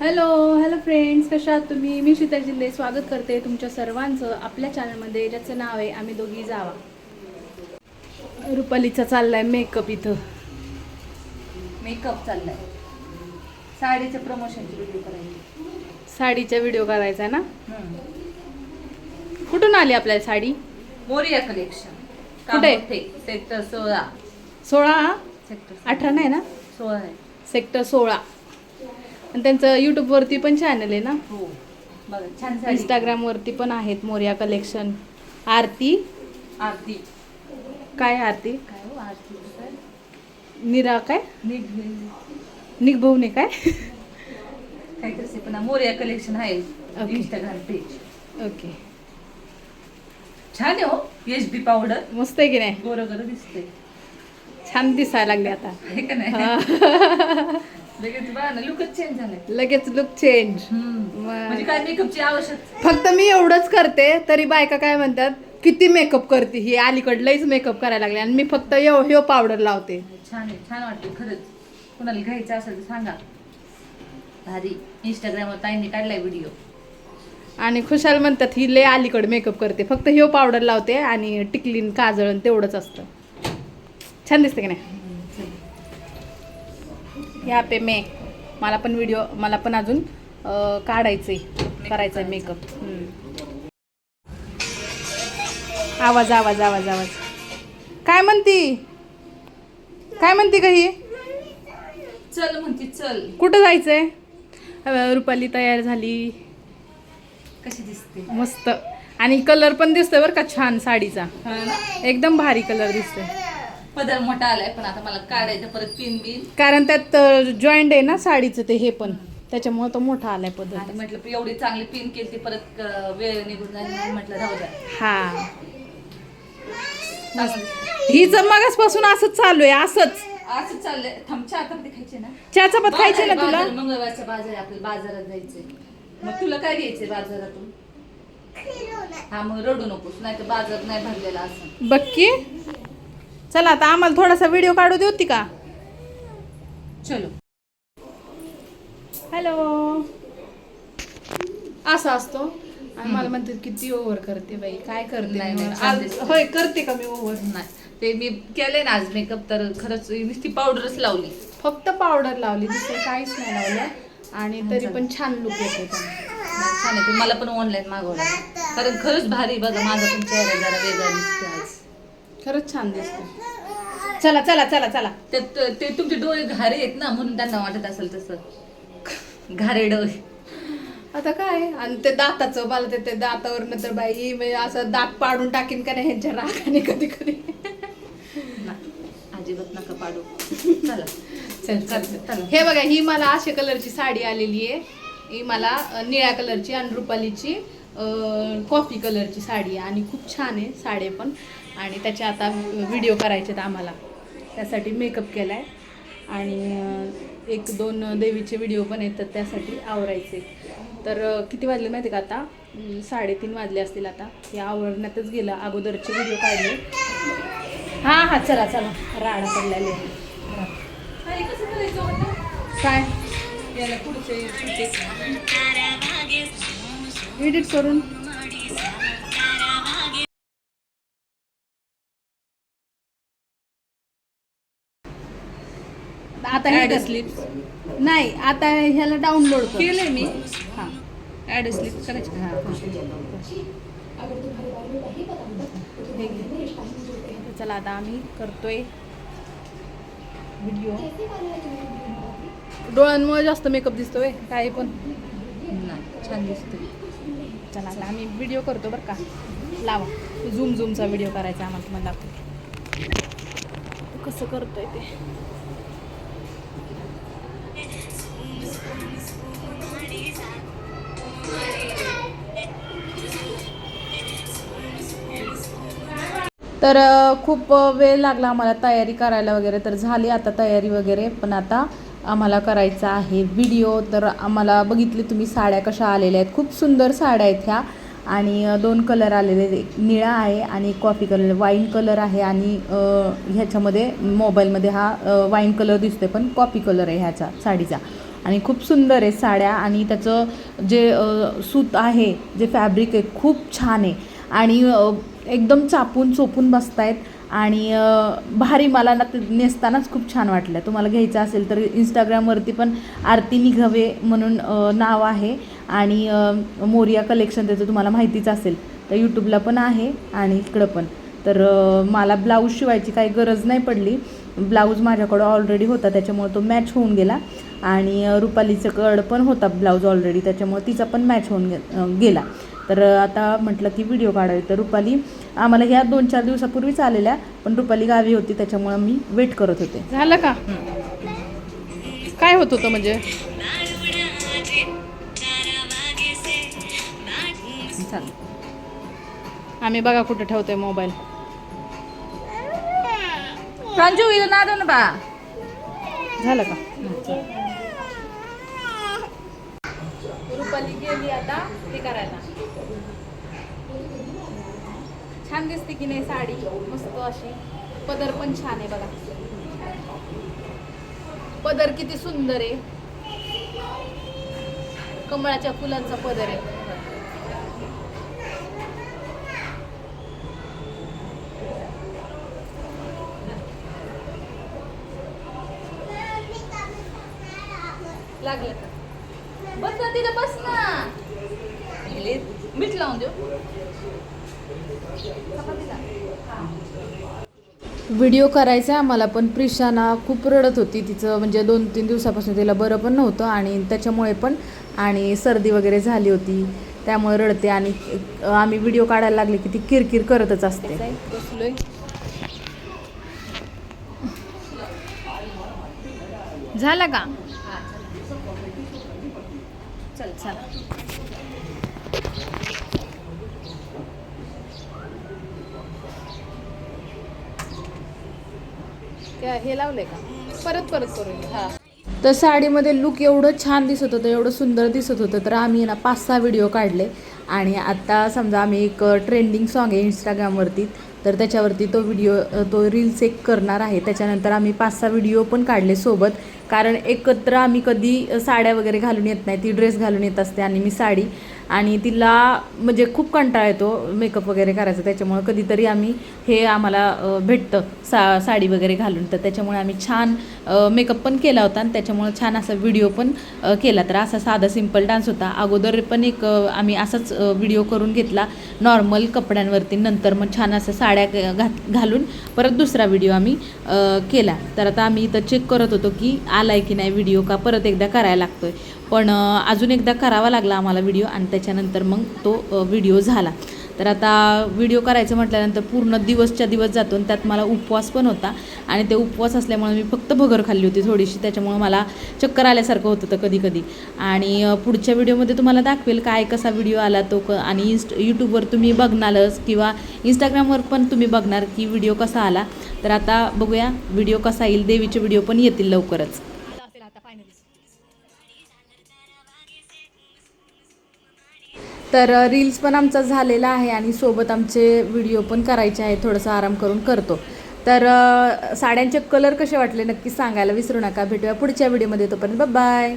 Hello hello friends कशा आहात तुम्ही? मी शीतल जिल्हे स्वागत करते तुमच्या सर्वांचं आपल्या चॅनलमध्ये ज्याचं नाव आहे आम्ही दोघी जावा. रुपालीचा चाललाय मेकअप इथं. मेकअप चाललाय. साडीचं प्रमोशनची व्हिडिओ करायची. साडीचा व्हिडिओ करायचा ना? कुठून आली आपल्याला साडी? मोरिया कलेक्शन कुठे? सेक्टर सोळा. सोळा सेक्टर अठरा नाही ना? सोळा आहे. सेक्टर सोळा. आणि त्यांचं यूट्यूबवरती पण चॅनल आहे ना? हो. बघा छान साडी. इंस्टाग्रामवरती पण आहेत मोर्या कलेक्शन आरती. आरती. काय आरती? काय हो आरती काय? निरा काय? नीट निघभवने काय? काहीतरी पण मोरिया कलेक्शन आहे. Okay. इंस्टाग्राम पेज ओके छान आहे हो. एच बी पावडर मस्त आहे की नाही? गोरं गोरं दिसते छान दिसायला लागले आता. का नाही. लगेच बघा ना लुकच चेंज झालाय. लगेच लुक चेंज म्हणजे काय मेकअपची आवश्यक? फक्त मी एवढंच करते तरी बायका काय म्हणतात किती मेकअप करते ही? अलीकडे लईच मेकअप करायला लागले आणि मी फक्त यो ह्यो पावडर लावते. छान आहे छान वाटते खरंच. कुणाला घ्यायचं असेल तर सांगा. भारी. इंस्टाग्रामवर ताईंनी काढलाय व्हिडिओ आणि खुशाल म्हणतात ही लय अलीकडे मेकअप करते. फक्त ह्यो पावडर लावते आणि टिकलीन काजळ तेवढंच असतं. छान दिसते की नाही? ह्या पे मे. मला पण व्हिडिओ मला पण अजून अं, काढायचंय करायचंय मेकअप आवाज आवाज आवाज आवाज. काय म्हणती? काय म्हणती का ही? चल म्हणते चल. कुठं जायचंय? रुपाली तयार झाली. कशी दिसते? मस्त. आणि कलर पण दिसतोय बरं का छान साडीचा. एकदम भारी कलर दिसतोय. पदर मोठा आलाय पण आता मला काढायचं परत पिन बिन. कारण त्यात जॉईंट आहे ना साडीचं ते हे पण. त्याच्यामुळे तो मोठा आलाय आणि पद्धत म्हटलं एवढी चांगली पिन केली ती परत अं, वेळ निघून जाईल म्हणून म्हटलं राहू द्या. हा. चांगलं. हिचं मगासपासून असंच चालू आहे असंच. असं चाललंय. थांब चहा तर ते खायचे ना? चहा चपात खायची ना बाजार- तुला? बाजार, मंगळवारचा बाजार आहे आपल्याला बाजारात जायचंय. मग तुला काय घ्यायचंय बाजारातून? हा मग रडू नकोस नाही तर बाजार नाही भरलेला असं. बक्की? चला आता आम्हाला थोडासा व्हिडिओ काढू देऊ का? चलो. हॅलो असा असतो. आणि मला म्हणते किती ओव्हर करते बाई. काय करते नाही, मी? नाही, छान आज- दिसते. होय करते का मी ओव्हर नाही. ते मी केलंय ना आज मेकअप तर खरंच नुसती पावडरच लावली. फक्त पावडर लावली दुसरं काहीच नाही लावलं. आणि तरी पण छान लुक येते त्याला. नाही, छान आहे. ते मला पण ऑनलाईन मागवलं. कारण खरंच भारी बघा माझा पण चेहरा जरा वेगळा दिसतो आज. खरंच छान दिसते चला चला चला चला. ते ते- ते तुमचे डोळे घारे आहेत ना म्हणून त्यांना वाटत असेल तसं. घारे डोळे. आता काय? आणि ते दाताचं मला ते ते दातावरनं तर बाई म्हणजे असं दात पाडून टाकीन का नाही ह्यांच्या रागाने कधी कधी? अजिबात नका पाडू. चला. चल चल चल. हे बघा ही मला अशा कलरची साडी आलेली आहे. ही मला अ, निळ्या कलरची आणि रुपालीची कॉफी कलरची साडी आहे. आणि खूप छान आहे साडी पण. आणि त्याचे आता व्हिडिओ करायचे आहेत आम्हाला. त्यासाठी मेकअप केला आहे आणि एक दोन देवीचे व्हिडिओ पण येतात त्यासाठी आवरायचे. तर किती वाजले माहिती का आता? साडेतीन वाजले असतील आता. हे आवरण्यातच गेलं. अगोदरचे व्हिडिओ काढले. हां हां चला चला. राडा पडलेले? काय? एडिट करून. आता हे कर. slips. नाही आता ह्याला डाउनलोड केलंय मी. हां. ऍड स्लिप करायचे? हे. चला आता आम्ही करतोय व्हिडिओ डोळ्यांमुळे जास्त मेकअप दिसतोय काही पण. नाही छान दिसते चला आता आम्ही व्हिडिओ करतो बरं का. लावा. झूम झूमचा व्हिडिओ करायचा आम्हाला तुम्हाला दाखवते. कसं करतोय ते. तर खूप वेळ लागला आम्हाला तयारी करायला वगैरे तर झाली आता तयारी वगैरे पण आता आम्हाला करायचा आहे व्हिडिओ तर आम्हाला बघितले तुम्ही साड्या कशा आलेल्या आहेत. खूप सुंदर साड्या आहेत ह्या. आणि दोन कलर आलेले आहेत. एक निळा आहे आणि कॉफी कलर वाईन कलर आहे आणि ह्याच्यामध्ये मोबाईलमध्ये हा वाईन कलर दिसतोय पण कॉफी कलर आहे ह्याचा साडीचा. आणि खूप सुंदर आहे साड्या आणि त्याचं जे सूत आहे जे फॅब्रिक आहे खूप छान आहे. आणि एकदम चापून चोपून बसतायत आणि भारी मला ना ते नेसतानाच खूप छान वाटलं. तुम्हाला घ्यायचं असेल तर इंस्टाग्रामवरती पण आरती निघावे म्हणून नाव आहे. आणि मोरिया कलेक्शन त्याचं तुम्हाला माहितीच असेल. तर यूट्यूबला पण आहे आणि इकडं पण. तर मला ब्लाऊज शिवायची काही गरज नाही पडली. ब्लाऊज माझ्याकडं ऑलरेडी होता त्याच्यामुळे तो मॅच होऊन गेला. आणि रुपालीचं कड पण होता ब्लाऊज ऑलरेडी त्याच्यामुळे तिचा पण मॅच होऊन गे गेला. तर आता म्हटलं की व्हिडिओ काढावी. तर रुपाली आम्हाला ह्या दोन चार दिवसापूर्वीच आलेल्या पण रुपाली गावी होती त्याच्यामुळं मी वेट करत होते. झालं का? काय होत होतं म्हणजे? आम्ही बघा कुठे ठेवतोय मोबाईल ना ना बा. झालं का? वाली गेली आता हे करायला. छान दिसते की नाही साडी? मस्त अशी. पदर पण छान आहे बघा. पदर किती सुंदर आहे. कमळाच्या फुलांचा पदर आहे. लागलं. बस ना बस ना. मीठ लावून देऊ. व्हिडिओ करायचा आहे आम्हाला पण प्रिशाना खूप रडत होती. तिचं म्हणजे दोन तीन दिवसापासून तिला बरं पण नव्हतं आणि त्याच्यामुळे पण आणि सर्दी वगैरे झाली होती. त्यामुळे रडते आणि आम्ही व्हिडिओ काढायला लागले की ती किरकिर करतच असते. झालं का? चल चला. हे लावलंय का? परत परत करूया हा. तर साडीमध्ये लुक एवढं छान दिसत होतं एवढं सुंदर दिसत होतं तर आम्ही ना पाच सहा व्हिडिओ काढले. आणि आता समजा आम्ही एक ट्रेंडिंग सॉन्ग आहे इंस्टाग्रामवरती तर त्याच्यावरती तो व्हिडिओ तो रील्स एक करणार आहे. त्याच्यानंतर आम्ही पाच सहा व्हिडिओ पण काढले सोबत. कारण एकत्र आम्ही कधी साड्या वगैरे घालून येत नाही. ती ड्रेस घालून येत असते आणि मी साडी. आणि तिला म्हणजे खूप कंटाळा येतो मेकअप वगैरे करायचा. त्याच्यामुळं कधीतरी आम्ही हे आम्हाला भेटतं. सा साडी वगैरे घालून. तर त्याच्यामुळे आम्ही छान मेकअप पण केला होता आणि त्याच्यामुळं छान असा व्हिडिओ पण केला. तर असा साधा सिंपल डान्स होता. अगोदर पण एक आम्ही असाच व्हिडिओ करून घेतला. नॉर्मल कपड्यांवरती. नंतर मग छान असं साड्या घात घालून परत दुसरा व्हिडिओ आम्ही केला. तर आता आम्ही इथं चेक करत होतो की आलाय की नाही व्हिडिओ का परत एकदा करायला लागतो आहे पण अजून एकदा करावा लागला आम्हाला व्हिडिओ आणि त्याच्यानंतर मग तो व्हिडिओ झाला. तर आता व्हिडिओ करायचं म्हटल्यानंतर पूर्ण दिवसच्या दिवस जातो आणि त्यात मला उपवास पण होता. आणि ते उपवास असल्यामुळे मी फक्त भगर खाल्ली होती थोडीशी. त्याच्यामुळे मला चक्कर आल्यासारखं होत होतं कधी कधी आणि पुढच्या व्हिडिओमध्ये तुम्हाला दाखवेल काय कसा व्हिडिओ आला तो क आणि इन्स्ट यूट्यूबवर तुम्ही बघणारच किंवा इंस्टाग्रामवर पण तुम्ही बघणार की व्हिडिओ कसा आला. तर आता बघूया व्हिडिओ कसा येईल देवीचे व्हिडिओ पण येतील लवकरच. तर रील्स पण आमचा झालेला आहे आणि सोबत आमचे व्हिडिओ पण करायचे आहे थोडंसं आराम करून करतो. तर साड्यांचे कलर कसे वाटले नक्की सांगायला विसरू नका. भेटूया पुढच्या व्हिडिओमध्ये तोपर्यंत बाय